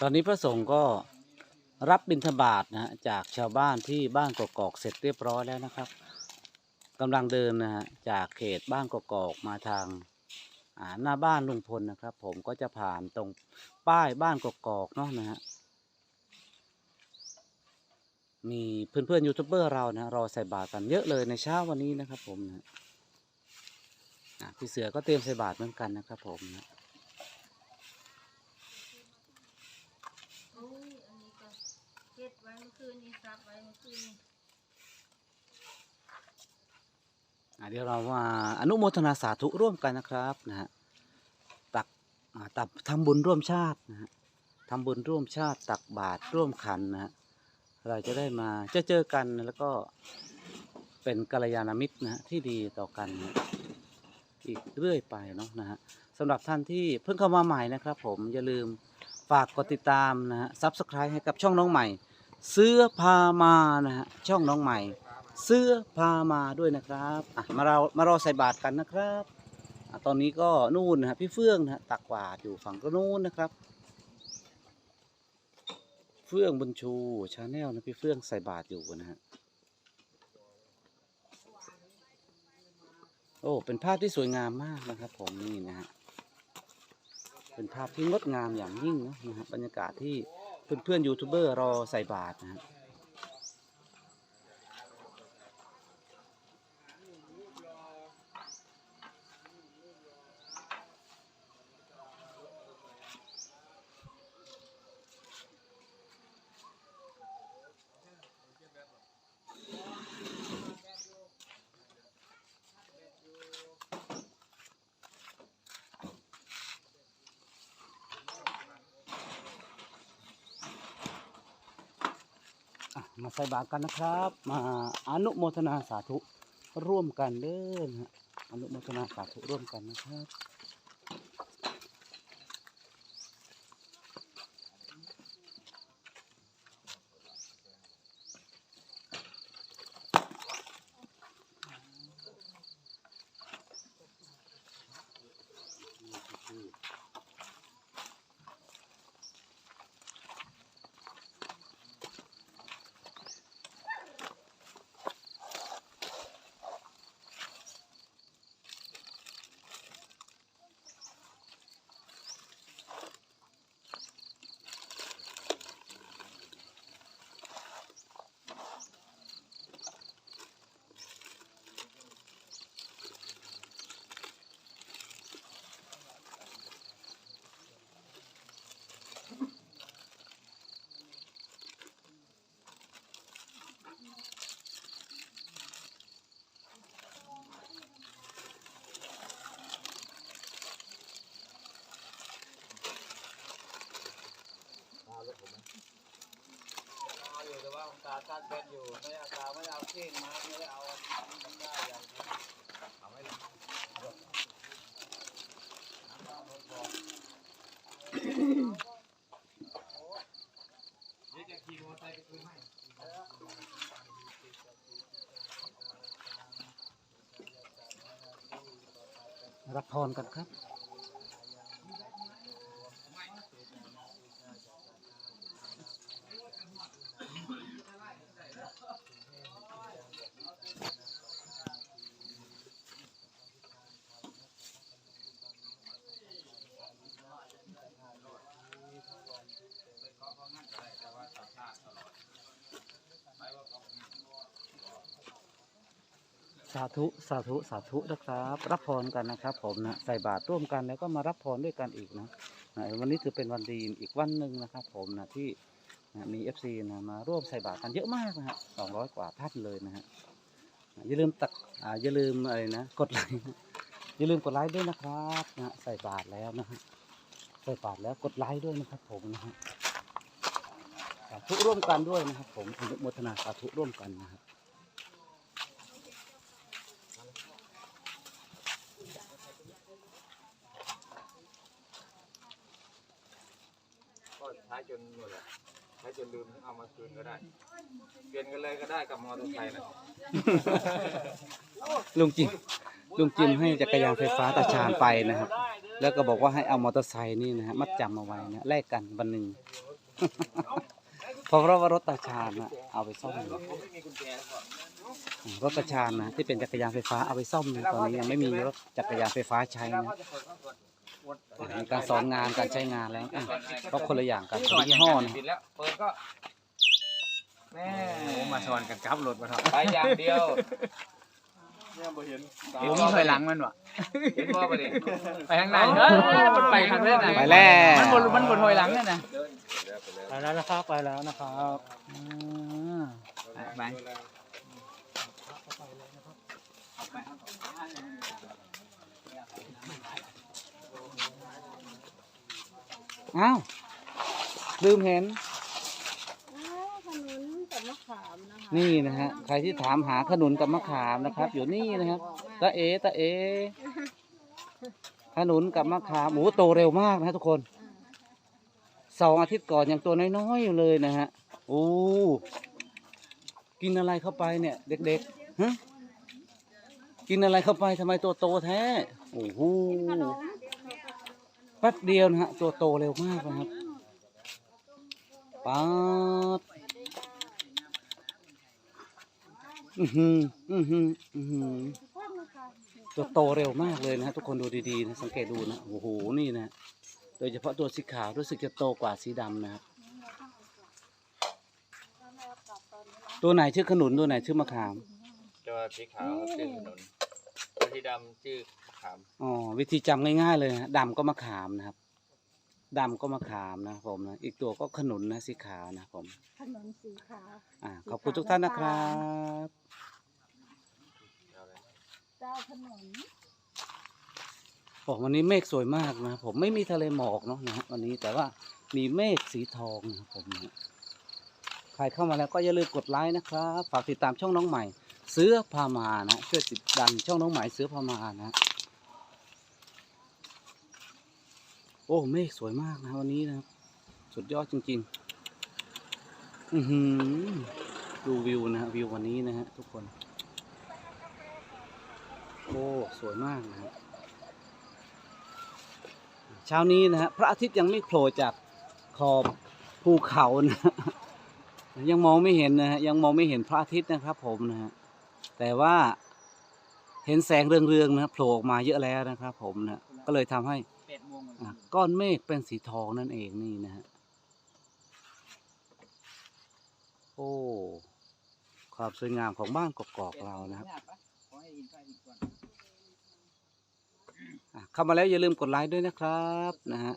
ตอนนี้พระสงฆ์ก็รับบิณฑบาตนะฮะจากชาวบ้านที่บ้านกกอกเสร็จเรียบร้อยแล้วนะครับกำลังเดินนะฮะจากเขตบ้านกกอกมาทางาหน้าบ้านลุงพลนะครับ ผมก็จะผ่านตรงป้ายบ้านกกอกเนาะนะฮะมีเพื่อนๆยูทูบเบอร์เรานะรอใส่บาตรกันเยอะเลยในเช้าวันนี้นะครับ ผมนะพี่เสือก็เตรียมใส่บาตรเหมือนกันนะครับ ผมนะ โอ้ยอันนี้ก็ เก็บไว้เมื่อคืนนี้ซับไว้เมื่อคืนนี้อะเดี๋ยวเรามาอนุโมทนาสาธุร่วมกันนะครับนะฮะตักอ่าตักทำบุญร่วมชาตินะฮะทำบุญร่วมชาติตักบาตรร่วมขันนะฮะเราจะได้มาเจอเจอกันแล้วก็เป็นกัลยาณมิตรนะฮะที่ดีต่อกันนะอีกเรื่อยไปเนาะนะฮะสำหรับท่านที่เพิ่งเข้ามาใหม่นะครับผมอย่าลืมฝากกดติดตามนะฮะซับสไครต์ให้กับช่องน้องใหม่ เสื้อพามานะฮะช่องน้องใหม่ เสื้อพามาด้วยนะครับอะมาเรามารอใส่บาตรกันนะครับอะตอนนี้ก็นู่นนะฮะพี่เฟื่องนะฮะตักบาตรอยู่ฝั่งก็นู่นนะครับ เฟื่องบุญชูชาแนลนะพี่เฟื่องใส่บาตรอยู่นะฮะโอ้เป็นภาพที่สวยงามมากนะครับ ผมนี่นะฮะเป็นภาพที่งดงามอย่างยิ่งนะฮะบรรยากาศที่ เพื่อนๆยูทูบเบอร์รอใส่บาตรนะครับ มาใส่บาตรกันนะครับ มาอนุโมทนาสาธุร่วมกันเด้อนะอนุโมทนาสาธุร่วมกันนะครับ เอาอยู่แต่ว่าการเป็นอยู่ไม่ได้เอาตาไม่ได้เอาเข่งมาไม่ได้เอาอันนี้ได้อย่างนี้เอาไม่ได้เดี๋ยวจะขี่มอเตอร์ไซค์ไปคืนให้รับพรกันครับ สาธุสาธุสาธุนะครับ รับพรกันนะครับ ผมนะใส่บาตรร่วมกันแล้วก็มารับพรด้วยกันอีกนะนะวันนี้ถือเป็นวันดีอีกวันหนึ่งนะครับ ผมนะที่นะมีเอฟซีนะมาร่วมใส่บาตรกันเยอะมากนะฮะสองร้อยกว่าท่านเลยนะฮะอย่าลืมตักอ่าอย่าลืมอะไรนะกดไลค์อย่าลืมกดไลค์ด้วยนะครับนะใส่บาตรแล้วนะฮะใส่บาตรแล้วกดไลค์ด้วยนะครับ ผมนะฮะสาธุร่วมกันด้วยนะครับ ผมอนุโมทนาสาธุร่วมกันนะครับ ใช้จนหมดเลยใช้จนลืมเอามาคืนก็ได้ เปลี่ยนกันเลยก็ได้กับมอเตอร์ไซค์นะลุงจิมลุงจิมให้จักรยานไฟฟ้าตาชาญไปนะครับ แล้วก็บอกว่าให้เอามอเตอร์ไซค์นี่นะฮะมัดจำเอาไว้นะแลกกันวันหนึ่งเพราะว่ารถตาชาญนะเอาไปซ่อมรถผมไม่มีกุญแจก่อนรถตาชาญนะที่เป็นจักรยานไฟฟ้าเอาไปซ่อมนะตอนนี้ยังไม่มีรถจักรยานไฟฟ้าใช้นะ ก็จะเปิดเข้าก่อนวนตัวไหนมีการสอนงานการใช้งานแล้วอะก็คนละอย่างกันคนก่อนละยี่ห้อนะปิดแล้วเปิดก็แม่มาสอนกันกับรถมาครับไปอย่างเดียวโอ้มีถอยหลังมันวะเห็นบ่ไปดิไปทางไหนเฮ้ยมันไปทางนั้นนะไปแล้วมันบนมันบนถอยหลังนั่นนะไปแล้วนะครับไปแล้วนะครับไป อ้าวลืมเห็นอ้าวขนุนกับมะขามนะคะนี่นะฮะใครที่ถามหาขนุนกับมะขามนะครับ อยู่นี่นะครับตาเอตาเอ ขนุนกับมะขามโอ้โหโตเร็วมากนะฮะทุกคนสองอาทิตย์ก่อนยังตัวน้อยๆอยู่เลยนะฮะโอ้กินอะไรเข้าไปเนี่ย เด็กๆฮะกินอะไรเข้าไปทำไมตัวโตแท้โอ้โห แป๊บเดียวนะฮะ ตัวโตเร็วมากนะครับป๊าดอือหืออือหืออือหือตัวโตเร็วมากเลยนะฮะทุกคนดูดีๆนะสังเกตดูนะโอ้โหนี่นะโดยเฉพาะตัวสีขาวรู้สึกจะโตกว่าสีดำนะครับตัวไหนชื่อขนุนตัวไหนชื่อมะขาม ตัวสีขาวชื่อถนนตัวสีดำชื่อ ขามอ๋อวิธีจำง่ายๆเลยนะดำก็มะขามนะครับดำก็มะขามนะผมนะอีกตัวก็ขนุนนะสีขาวนะผมขนมสีขาวอ่าขอบคุณทุกท่านนะครับเอาเลยเจ้าขนมบอกวันนี้เมฆสวยมากนะครับผมไม่มีทะเลหมอกเนาะนะฮะวันนี้แต่ว่ามีเมฆสีทองนะครับผมนะใครเข้ามาแล้วก็อย่าลืมกดไลค์นะครับฝากติดตามช่องน้องใหม่เสื้อพามานะช่วยติดดันช่องน้องใหม่เสื้อพามานะ โอ้เมฆสวยมากนะวันนี้นะครับ สุดยอดจริง ๆ อือหือดูวิวนะฮะวิววันนี้นะฮะทุกคน โอ้สวยมากนะฮะเช้านี้นะฮะพระอาทิตย์ยังไม่โผล่จากขอบภูเขานะ ยังมองไม่เห็นนะฮะยังมองไม่เห็นพระอาทิตย์นะครับ ผมนะฮะแต่ว่าเห็นแสงเรืองๆนะโผล่ออกมาเยอะแล้วนะครับ ผมนะก็เลยทำให้ ก้อนเมฆเป็นสีทองนั่นเองนี่นะฮะ โอ้ ความสวยงามของบ้านกอกๆเรานะครับเข้ามาแล้วอย่าลืมกดไลค์ด้วยนะครับนะฮะ